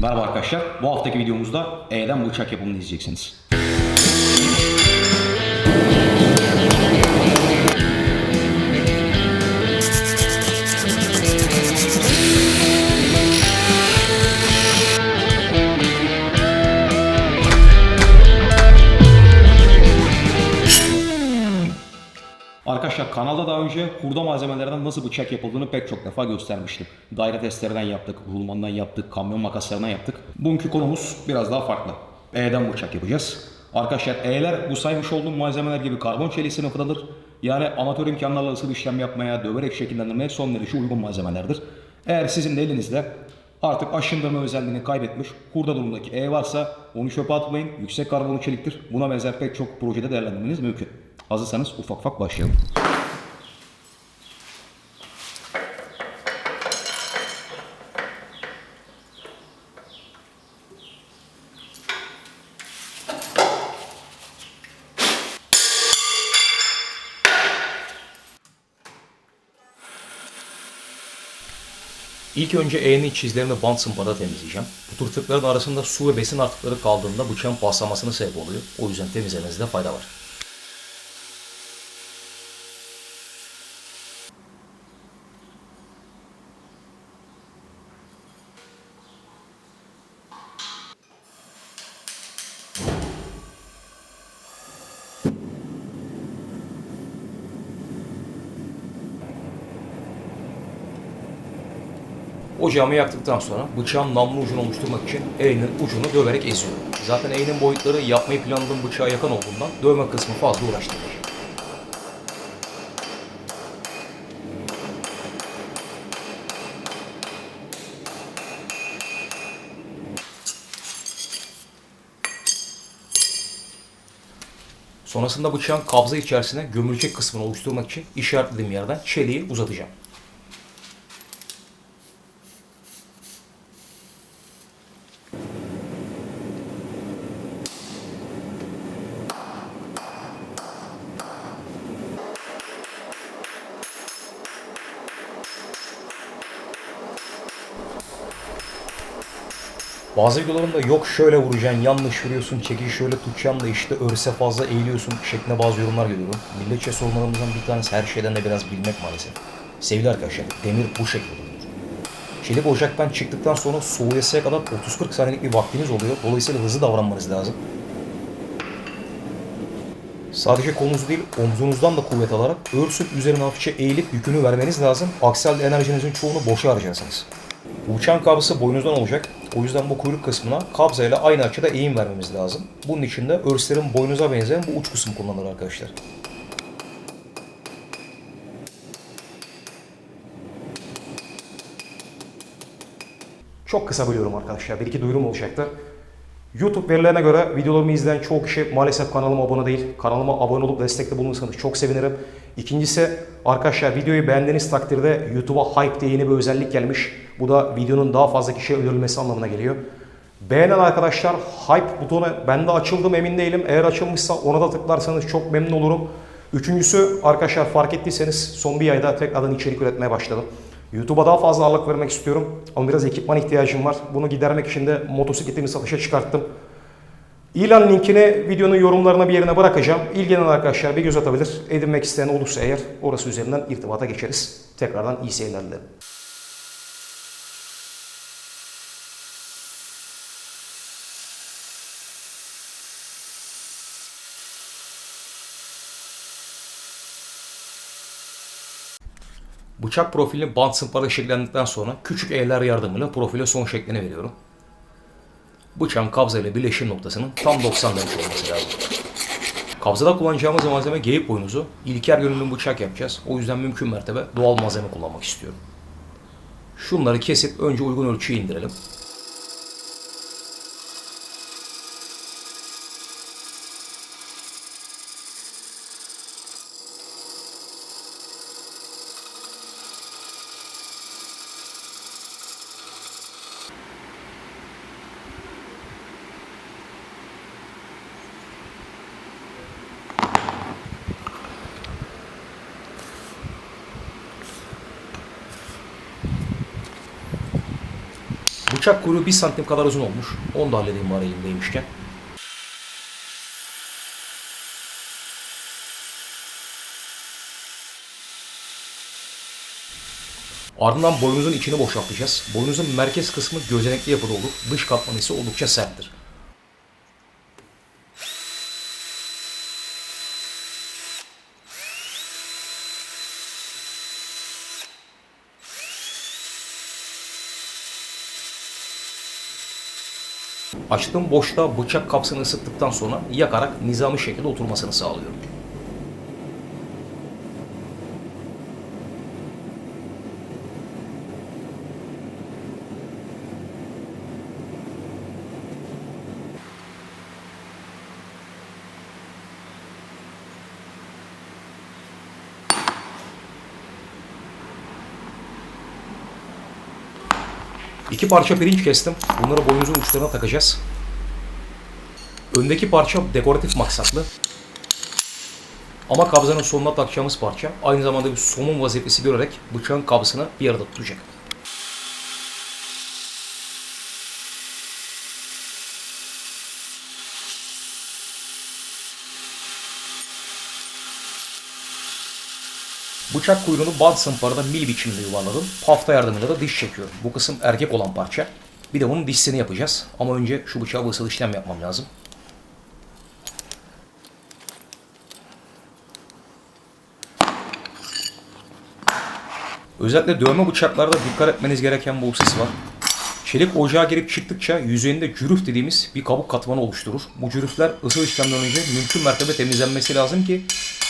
Merhaba arkadaşlar. Bu haftaki videomuzda E'den bıçak yapımını izleyeceksiniz. Arkadaşlar kanalda daha önce hurda malzemelerden nasıl bıçak yapıldığını pek çok defa göstermiştim. Daire testlerinden yaptık, rulmandan yaptık, kamyon makaslarından yaptık. Bugünkü konumuz biraz daha farklı. E'den bıçak yapacağız. Arkadaşlar E'ler bu saymış olduğum malzemeler gibi karbon çeliği sınıfındadır. Yani amatör imkanlarla ısıl işlem yapmaya, döverek şekillendirmeye son derece uygun malzemelerdir. Eğer sizin de elinizde artık aşındırma özelliğini kaybetmiş hurda durumundaki E varsa onu çöpe atmayın. Yüksek karbonlu çeliktir. Buna benzer pek çok projede değerlendirmeniz mümkün. Hazırsanız ufak ufak başlayalım. İlk önce E'nin iç çizgilerini bant zımparada temizleyeceğim. Bu tırtıkların arasında su ve besin artıkları kaldığında bıçağın paslamasına sebep oluyor. O yüzden temizlemenizde fayda var. Ocağımı yaktıktan sonra bıçağın namlu ucunu oluşturmak için E'nin ucunu döverek eziyorum. Zaten E'nin boyutları yapmayı planladığım bıçağa yakın olduğundan dövme kısmı fazla uğraştırır. Sonrasında bıçağın kabza içerisine gömülecek kısmını oluşturmak için işaretlediğim yerden çeliği uzatacağım. Bazı videolarımda yok şöyle vuracaksın, yanlış vuruyorsun, çekiş şöyle tutacaksın da işte örse fazla eğiliyorsun şeklinde bazı yorumlar görüyorum. Milletçe sorunlarımızdan bir tanesi her şeyden de biraz bilmek maalesef. Sevgili arkadaşlar, demir bu şekilde. Çelik ocaktan çıktıktan sonra soğuyasıya kadar 30-40 saniyelik bir vaktiniz oluyor. Dolayısıyla hızlı davranmanız lazım. Sadece kolunuzu değil, omzunuzdan da kuvvet alarak örsün üzerine hafifçe eğilip yükünü vermeniz lazım. Aksi halde enerjinizin çoğunu boşa harcarsınız. Uçan kabzası boynuzdan olacak. O yüzden bu kuyruk kısmına kabzayla aynı açıda eğim vermemiz lazım. Bunun için de örslerin boynuza benzeyen bu uç kısım kullanılır arkadaşlar. Çok kısa bölüyorum arkadaşlar. Bir iki duyurum olacaktı. YouTube verilerine göre videolarımı izleyen çoğu kişi maalesef kanalıma abone değil. Kanalıma abone olup destekte bulunursanız çok sevinirim. İkincisi arkadaşlar videoyu beğendiğiniz takdirde YouTube'a Hype diye yeni bir özellik gelmiş. Bu da videonun daha fazla kişiye önerilmesi anlamına geliyor. Beğenen arkadaşlar Hype butonu bende açıldı mı emin değilim. Eğer açılmışsa ona da tıklarsanız çok memnun olurum. Üçüncüsü arkadaşlar fark ettiyseniz son bir ayda tekrardan içerik üretmeye başladım. YouTube'a daha fazla ağırlık vermek istiyorum ama biraz ekipman ihtiyacım var. Bunu gidermek için de motosikletimi satışa çıkarttım. İlan linkini videonun yorumlarına bir yerine bırakacağım. İlgilenen arkadaşlar bir göz atabilir. Edinmek isteyen olursa eğer orası üzerinden irtibata geçeriz. Tekrardan iyi seyirler dilerim. Bıçak profilini bant zımpara şeklendikten sonra küçük eller yardımıyla profile son şeklini veriyorum. Bıçağın kabza ile birleşim noktasının tam 90 derece olması lazım. Kabzada kullanacağımız malzeme geyik boynuzu. İlker görünümlü bıçak yapacağız. O yüzden mümkün mertebe doğal malzeme kullanmak istiyorum. Şunları kesip önce uygun ölçüye indirelim. Bıçak kuyruğu 1 santim kadar uzun olmuş. Onu da halledeyim bari elimdeymişken. Ardından boynuzun içini boşaltacağız. Boynuzun merkez kısmı gözenekli yapıda olur. Dış katmanı ise oldukça serttir. Açtığım boşta bıçak kapsını ısıttıktan sonra yakarak nizami şekilde oturmasını sağlıyorum. İki parça pirinç kestim. Bunları boynuzun uçlarına takacağız. Öndeki parça dekoratif maksatlı. Ama kabzanın sonuna takacağımız parça aynı zamanda bir somun vazifesi görerek bıçağın kabzasını bir arada tutacak. Bıçak kuyruğunu bant zımparada mil biçiminde yuvarladım. Pafta yardımıyla da diş çekiyorum. Bu kısım erkek olan parça. Bir de bunun dişsini yapacağız. Ama önce şu bıçağı bir ısıl işlem yapmam lazım. Özellikle dövme bıçaklarda dikkat etmeniz gereken bu husus var. Çelik ocağa girip çıktıkça yüzeyinde cürüf dediğimiz bir kabuk katmanı oluşturur. Bu cürüfler ısıl işlemden önce mümkün mertebe temizlenmesi lazım ki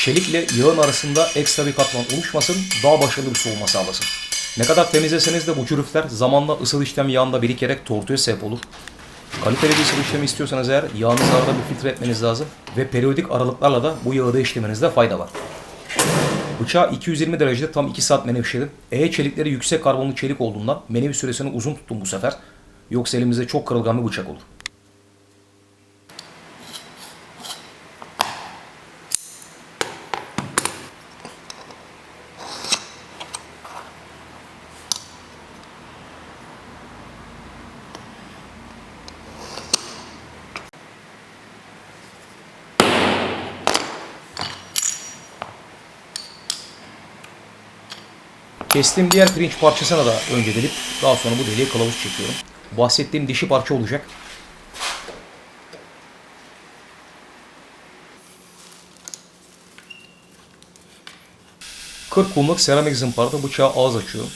çelikle yağın arasında ekstra bir katman oluşmasın, daha başarılı bir soğuma sağlasın. Ne kadar temizleseniz de bu cürüfler zamanla ısıl işlem yağında birikerek tortuya sebep olur. Kaliteli bir ısıl işlemi istiyorsanız eğer yağınızı arada bir filtre etmeniz lazım ve periyodik aralıklarla da bu yağı değiştirmenizde fayda var. Bıçağı 220 derecede tam 2 saat menevşedim. E çelikleri yüksek karbonlu çelik olduğundan menevi süresini uzun tuttum bu sefer. Yoksa elimizde çok kırılgan bir bıçak olur. Kestiğim diğer pirinç parçasına da önce delip daha sonra bu deliğe kılavuz çekiyorum. Bahsettiğim dişi parça olacak. Kırk kumluk seramik zımparada bıçağı ağız açıyorum.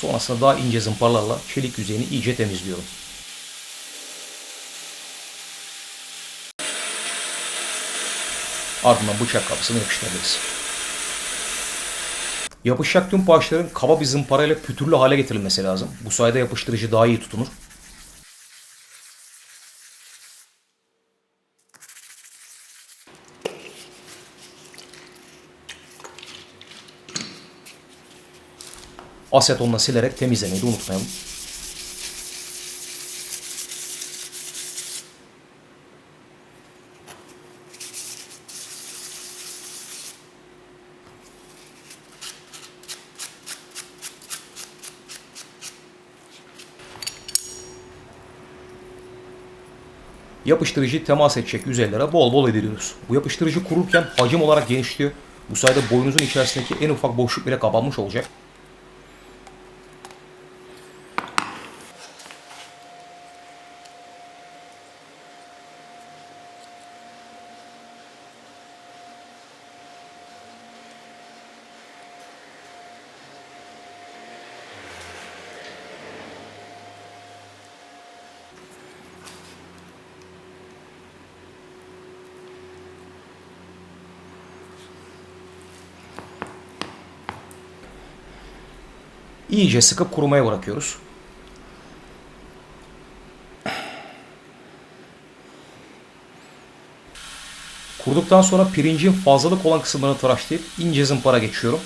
Sonrasında daha ince zımparlarla çelik yüzeyini iyice temizliyorum. Ardından bıçak kapısını yapıştırırız. Yapışacak tüm parçaların kaba bir zımparayla pütürlü hale getirilmesi lazım. Bu sayede yapıştırıcı daha iyi tutunur. Asetonla silerek temizlemeyi de unutmayalım. Yapıştırıcı temas edecek yüzeylere bol bol ediliyoruz. Bu yapıştırıcı kururken hacim olarak genişliyor. Bu sayede boynuzun içerisindeki en ufak boşluk bile kapanmış olacak. İyice sıkıp kurumaya bırakıyoruz. Kurduktan sonra pirincin fazlalık olan kısımlarını tıraşlayıp ince zımpara geçiyorum.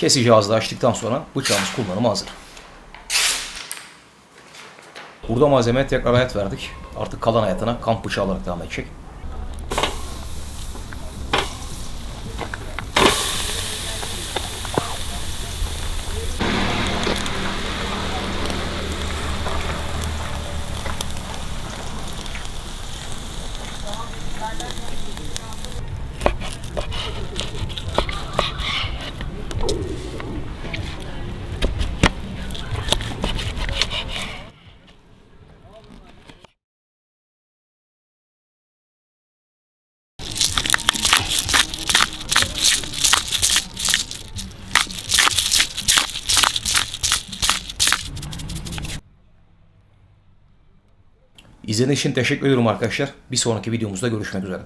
Kesici ağızda açtıktan sonra bıçağımız kullanıma hazır. Burada malzemeye tekrar hayat verdik. Artık kalan hayatına kamp bıçağı olarak devam edecek. İzlediğiniz için teşekkür ediyorum arkadaşlar. Bir sonraki videomuzda görüşmek üzere.